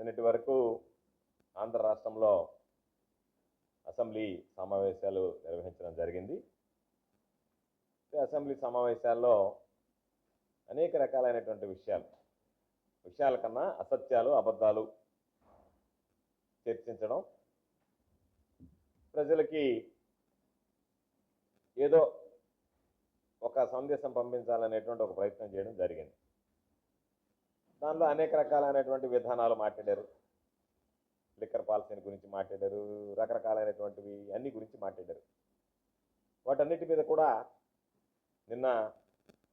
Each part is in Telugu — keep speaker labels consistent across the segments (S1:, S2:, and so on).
S1: నిన్నటి వరకు ఆంధ్ర రాష్ట్రంలో అసెంబ్లీ సమావేశాలు నిర్వహించడం జరిగింది. అసెంబ్లీ సమావేశాల్లో అనేక రకాలైనటువంటి విషయాలు విషయాల కన్నా అసత్యాలు అబద్ధాలు చర్చించడం ప్రజలకి ఏదో ఒక సందేశం పంపించాలనేటువంటి ఒక ప్రయత్నం చేయడం జరిగింది. దానిలో అనేక రకాలైనటువంటి విధానాలు మాట్లాడారు. లిక్కర్ పాలసీని గురించి మాట్లాడారు రకరకాలైనటువంటివి అన్ని గురించి మాట్లాడారు. వాటన్నిటి మీద కూడా నిన్న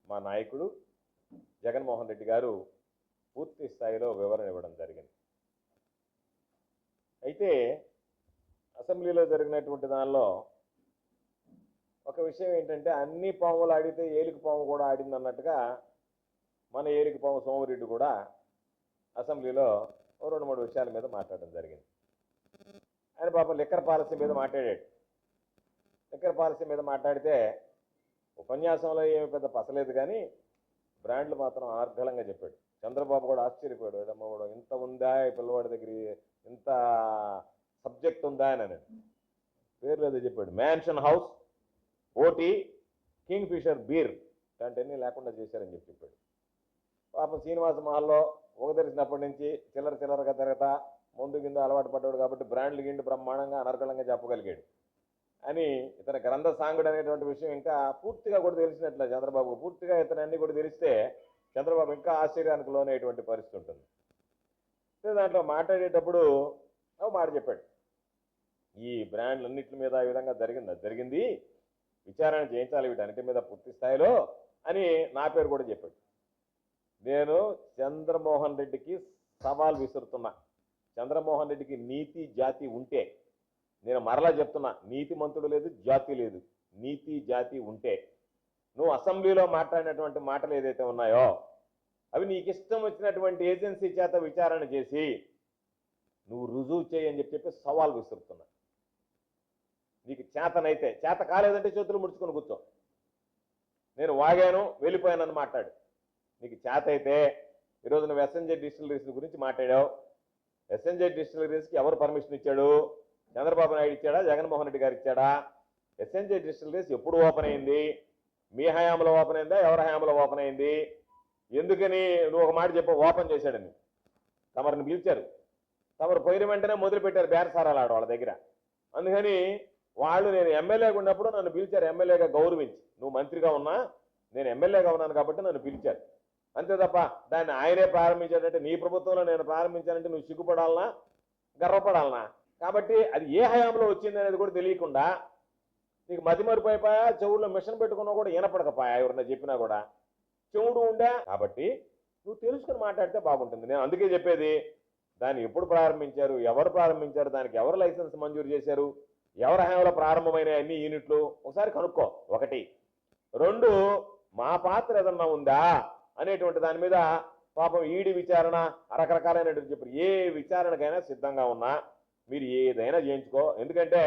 S1: మా నాయకుడు జగన్మోహన్ రెడ్డి గారు పూర్తి స్థాయిలో వివరణ ఇవ్వడం జరిగింది. అయితే అసెంబ్లీలో జరిగినటువంటి దానిలో ఒక విషయం ఏంటంటే అన్ని పాములు ఆడితే ఏలికి పాము కూడా ఆడింది అన్నట్టుగా మన ఏలికి పాము సోమరెడ్డి కూడా అసెంబ్లీలో రెండు మూడు విషయాల మీద మాట్లాడడం జరిగింది. ఆయన పాపం లిక్కర్ పాలసీ మీద మాట్లాడాడు. లిక్కర్ పాలసీ మీద మాట్లాడితే ఉపన్యాసంలో ఏమి పెద్ద పసలేదు కానీ బ్రాండ్లు మాత్రం ఆర్ఘలంగా చెప్పాడు. చంద్రబాబు కూడా ఆశ్చర్యపోయాడు. "ఏడమ్మ ఇంత ఉందా? ఈ పిల్లవాడి దగ్గర ఇంత సబ్జెక్ట్ ఉందా? అని అన్నాడు. పేర్లు ఏదో చెప్పాడు. Mansion house OT Kingfisher beer ఇలాంటివన్నీ లేకుండా చేశారని చెప్పి చెప్పాడు. పాపం శ్రీనివాస మహల్లో ఒక తెలిసినప్పటి నుంచి చిల్లర చిల్లరగా తిరగతా ముందు కింద అలవాటు పడ్డాడు కాబట్టి బ్రాండ్లు గిండి బ్రహ్మాండంగా అనర్గళంగా చెప్పగలిగాడు అని ఇతని గ్రంథ సాంగుడు అనేటువంటి విషయం ఇంకా పూర్తిగా కూడా తెలిసినట్లే చంద్రబాబు పూర్తిగా ఇతను అన్ని కూడా తెలిస్తే చంద్రబాబు ఇంకా ఆశ్చర్యానికి లోనేటువంటి పరిస్థితి ఉంటుంది. దాంట్లో మాట్లాడేటప్పుడు మాట చెప్పాడు. ఈ బ్రాండ్లన్నింటి మీద ఈ విధంగా జరిగింది? అది జరిగింది. విచారణ చేయించాలి వీటన్నిటి మీద పూర్తి స్థాయిలో అని నా పేరు కూడా చెప్పాడు. నేను చంద్రమోహన్ రెడ్డికి సవాల్ విసురుతున్నా. చంద్రమోహన్ రెడ్డికి నీతి జాతి ఉంటే నేను మరలా చెప్తున్నా నీతి మంతుడు లేదు జాతి లేదు. నీతి జాతి ఉంటే. నువ్వు అసెంబ్లీలో మాట్లాడినటువంటి మాటలు ఏదైతే ఉన్నాయో అవి నీకు ఇష్టం వచ్చినటువంటి ఏజెన్సీ చేత విచారణ చేసి నువ్వు రుజువు చేయని చెప్పి చెప్పి సవాల్ విసురుతున్నా. నీకు చేతనైతే చేత కాలేదంటే చేతులు ముడుచుకొని కూర్చో. నేను వాగాను వెళ్ళిపోయానని మాట్లాడు. నీకు చేత అయితే ఈరోజు నువ్వు ఎస్ఎన్జే డిస్టిలరీస్ గురించి మాట్లాడావు. ఎస్ఎన్జే డిస్టిలరీస్కి ఎవరు పర్మిషన్ ఇచ్చాడు? చంద్రబాబు నాయుడు ఇచ్చాడా? జగన్మోహన్ రెడ్డి గారు ఇచ్చాడా? ఎస్ఎన్జే డిస్టిలరీస్ ఎప్పుడు ఓపెన్ అయింది? మీ హయాంలో ఓపెన్ అయిందా? ఎవరి హయాంలో ఓపెన్ అయింది? ఎందుకని నువ్వు ఒక మాట చెప్ప ఓపెన్ చేశాడని. తమరిని పిలిచారు. తమరు పోయిన వెంటనే మొదలుపెట్టారు బేరసారాలు ఆడ వాళ్ళ దగ్గర. అందుకని వాళ్ళు నేను ఎమ్మెల్యేగా ఉన్నప్పుడు నన్ను పిలిచారు ఎమ్మెల్యేగా గౌరవించి. నువ్వు మంత్రిగా ఉన్నా నేను ఎమ్మెల్యేగా ఉన్నాను కాబట్టి నన్ను పిలిచారు. అంతే తప్ప దాన్ని ఆయనే ప్రారంభించాడంటే నీ ప్రభుత్వంలో నేను ప్రారంభించానంటే నువ్వు సిగ్గుపడాలనా? గర్వపడాలనా? కాబట్టి అది ఏ హయాంలో వచ్చింది అనేది కూడా తెలియకుండా నీకు మతి మరిపోయిపోయా చెవుల్లో మిషన్ పెట్టుకున్నా కూడా వినపడకపోయా ఎవరన్నా చెప్పినా కూడా. చెవుడు ఉండా? కాబట్టి నువ్వు తెలుసుకుని మాట్లాడితే బాగుంటుంది. నేను అందుకే చెప్పేది దాన్ని ఎప్పుడు ప్రారంభించారు ఎవరు ప్రారంభించారు దానికి ఎవరు లైసెన్స్ మంజూరు చేశారు ఎవరి హయాంలో ప్రారంభమైన అన్ని యూనిట్లు? ఒకసారి కనుక్కో. ఒకటి. రెండు మా పాత్ర ఏదన్నా ఉందా? అనేటువంటి దాని మీద పాపం ఈడి విచారణ రకరకాలైనటువంటి చెప్పారు. ఏ విచారణకైనా సిద్ధంగా ఉన్నా మీరు ఏదైనా చేయించుకో. ఎందుకంటే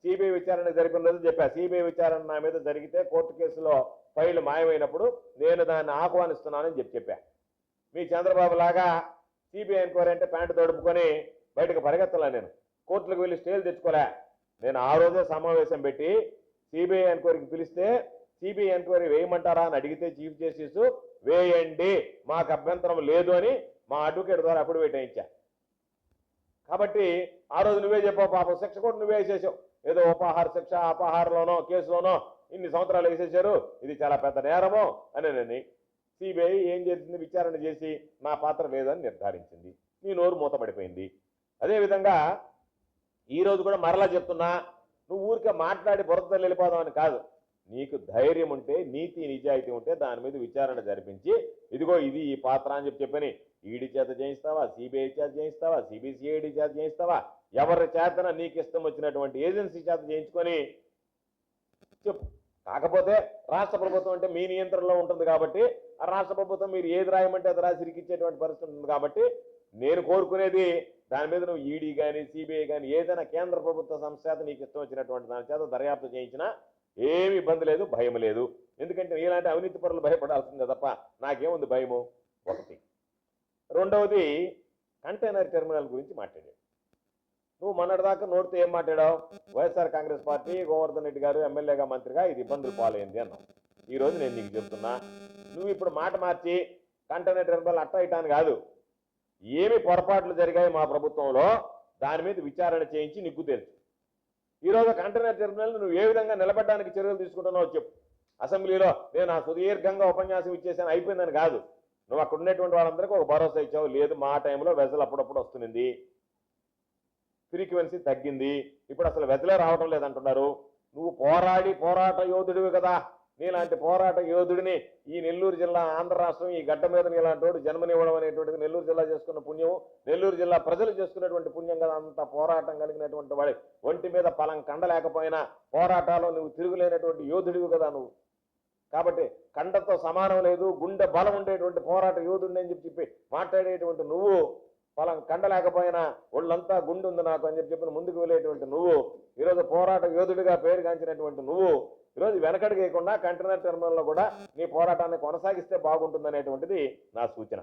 S1: సిబిఐ విచారణ జరిపిన రోజు చెప్పా సిబిఐ విచారణ నా మీద జరిగితే కోర్టు కేసులో ఫైల్ మాయమైనప్పుడు నేను దాన్ని ఆహ్వానిస్తున్నానని చెప్పి చెప్పా. మీ చంద్రబాబు లాగా సిబిఐ ఎంక్వైరీ అంటే ప్యాంటు తడుపుకొని బయటకు పరిగెత్తలే నేను. కోర్టులకు వెళ్ళి స్టేలు తెచ్చుకోలే. నేను ఆ రోజే సమావేశం పెట్టి సిబిఐ ఎంక్వైరీకి పిలిస్తే సిబిఐ ఎంక్వైరీ వేయమంటారా అని అడిగితే చీఫ్ జస్టిస్ వేయండి మాకు అభ్యంతరం లేదు అని మా అడ్వకేట్ ద్వారా అప్పుడు వేటాయించా కాబట్టి ఆ రోజు నువ్వే చెప్పావు పాపం శిక్ష కూడా నువ్వే వేసేసావు ఏదో ఉపాహార శిక్ష అపహారంలోనో కేసులోనో ఇన్ని సంవత్సరాలు వేసేసారు ఇది చాలా పెద్ద నేరము అని నేను సిబిఐ ఏం చేసింది? విచారణ చేసి నా పాత్ర లేదని నిర్ధారించింది. నీ నోరు మూతపడిపోయింది. అదేవిధంగా ఈ రోజు కూడా మరలా చెప్తున్నా నువ్వు ఊరికే మాట్లాడి బురద వెళ్ళిపోదామని కాదు. నీకు ధైర్యం ఉంటే నీతి నిజాయితీ ఉంటే దాని మీద విచారణ జరిపించి ఇదిగో ఇది ఈ పాత్ర అని చెప్పి చెప్పని ఈడీ చేత చేయిస్తావా సిబిఐ చేత చేయిస్తావా సిబిసిఐడి చేత చేయిస్తావా ఎవరి చేతన నీకు ఇష్టం వచ్చినటువంటి ఏజెన్సీ చేత చేయించుకొని చెప్పు. కాకపోతే రాష్ట్ర ప్రభుత్వం అంటే మీ నియంత్రణలో ఉంటుంది కాబట్టి ఆ రాష్ట్ర ప్రభుత్వం మీరు ఏది రాయమంటే అది రాసి ఇరికిచ్చేటువంటి పరిస్థితి ఉంటుంది కాబట్టి నేను కోరుకునేది దాని మీద నువ్వు ఈడీ కానీ సిబిఐ కానీ ఏదైనా కేంద్ర ప్రభుత్వ సంస్థ చేత నీకు ఇష్టం వచ్చినటువంటి దాని చేత దర్యాప్తు చేయించినా ఏమి ఇబ్బంది లేదు భయం లేదు. ఎందుకంటే ఇలాంటి అవినీతి పరులు భయపడాల్సిందే తప్ప నాకేముంది భయము? ఒకటి. రెండవది కంటైనర్ టెర్మినల్ గురించి మాట్లాడాడు. నువ్వు మొన్నటిదాకా నోటితో ఏం మాట్లాడావు? వైఎస్ఆర్ కాంగ్రెస్ పార్టీ గోవర్ధన్ రెడ్డి గారు ఎమ్మెల్యేగా మంత్రిగా ఇది ఇబ్బందులు పాలైంది అన్నావు. ఈరోజు నేను నీకు చెప్తున్నా నువ్వు ఇప్పుడు మాట మార్చి కంటైనర్ టెర్మినల్ అట్ట ఇటాను కాదు. ఏమి పొరపాట్లు జరిగాయి మా ప్రభుత్వంలో? దాని మీద విచారణ చేయించి నిగ్గు తెలుసు. ఈరోజు కంటైనర్ టెర్మినల్ నువ్వు ఏ విధంగా నిలబడడానికి చర్యలు తీసుకుంటున్నావు చెప్పు. అసెంబ్లీలో నేను ఆ సుదీర్ఘంగా ఉపన్యాసం ఇచ్చేసాను అయిపోయిందని కాదు. నువ్వు అక్కడ ఉన్నటువంటి వాళ్ళందరికీ ఒక భరోసా ఇచ్చావు లేదు మా టైంలో వెజలు అప్పుడప్పుడు వస్తుంది ఫ్రీక్వెన్సీ తగ్గింది. ఇప్పుడు అసలు వెజలే రావడం లేదంటున్నారు. నువ్వు పోరాడి పోరాట యోధుడివి కదా. నీలాంటి పోరాట యోధుడిని ఈ నెల్లూరు జిల్లా ఆంధ్ర రాష్ట్రం ఈ గడ్డ మీద నీలాంటి వాడు జన్మనివ్వడం అనేటువంటిది నెల్లూరు జిల్లా చేసుకున్న పుణ్యం నెల్లూరు జిల్లా ప్రజలు చేసుకున్నటువంటి పుణ్యం కదా అంత పోరాటం కలిగినటువంటి వాడి. ఒంటి మీద పలం కండలేకపోయినా పోరాటాలు నువ్వు తిరుగులేనటువంటి యోధుడివి కదా నువ్వు. కాబట్టి కండతో సమానం లేదు గుండె బలం ఉండేటువంటి పోరాట యోధుడిని అని చెప్పి చెప్పి మాట్లాడేటువంటి నువ్వు ఫలం కండలేకపోయినా ఒళ్ళంతా గుండు ఉంది నాకు అని చెప్పి చెప్పిన ముందుకు వెళ్ళేటువంటి నువ్వు ఈరోజు పోరాట యోధుడిగా పేరుగాంచినటువంటి నువ్వు ఈరోజు వెనకడిగేయకుండా కంటైనర్ టెర్మినల్లో కూడా నీ పోరాటాన్ని కొనసాగిస్తే బాగుంటుందనేటువంటిది నా సూచన.